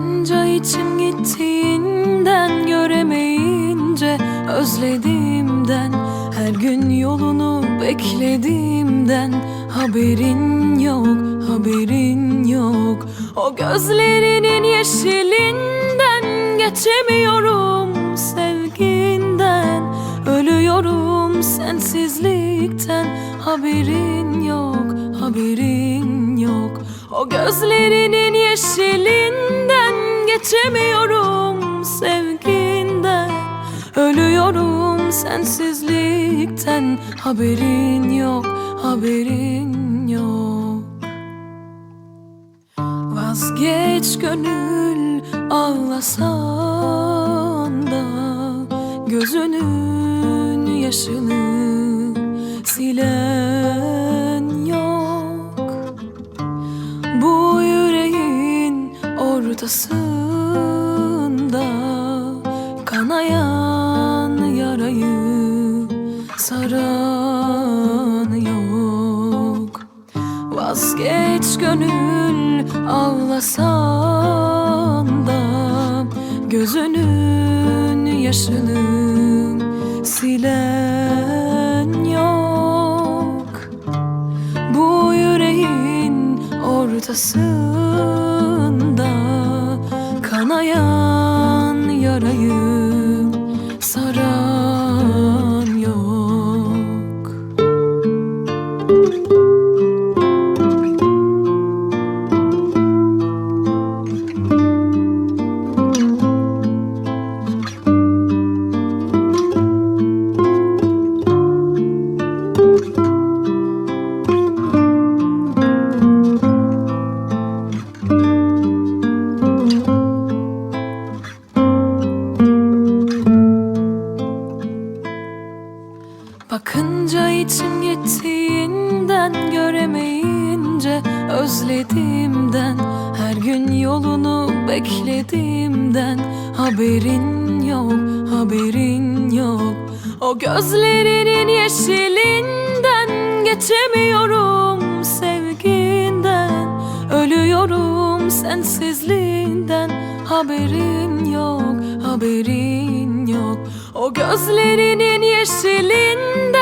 Bakınca içim gittiğinden göremeyince özlediğimden Her gün yolunu beklediğimden haberin yok haberin yok. O gözlerinin yeşilinden geçemiyorum sevginden Ölüyorum sensizlikten haberin yok haberin yok. O gözlerinin yeşilinden geçemiyorum sevginden. Ölüyorum sensizlikten. Haberin yok haberin yok. Vazgeç gönül ağlasan da Gözünün yaşını silen yok. Bu yüreğin ortasında Kanayan yarayı saran yok. Vazgeç gönül ağlasan da Gözünün yaşını silen yok. Bu yüreğin ortasında içim gittiğinden göremeyince özlediğimden Her gün yolunu beklediğimden haberin yok haberin yok. O gözlerinin yeşilinden geçemiyorum sevginden Ölüyorum sensizliğinden haberin yok haberin yok. O gözlerinin yeşilinden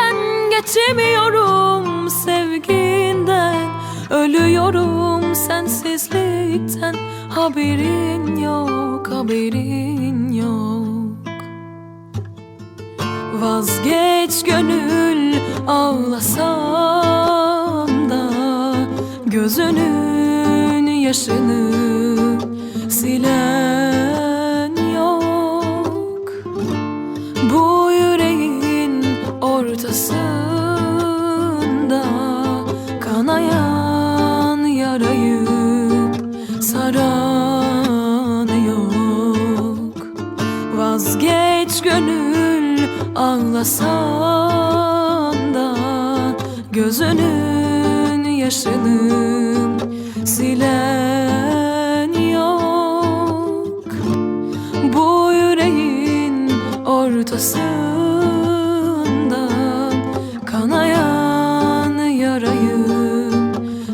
geçemiyorum sevginden. Ölüyorum sensizlikten. Haberin yok haberin yok. Vazgeç gönül ağlasan da. Gözünün yaşını ortasında Kanayan yarayı saran yok. Vazgeç gönül ağlasan da Gözünün yaşını silen yok. Bu yüreğin ortasında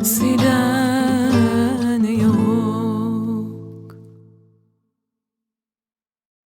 See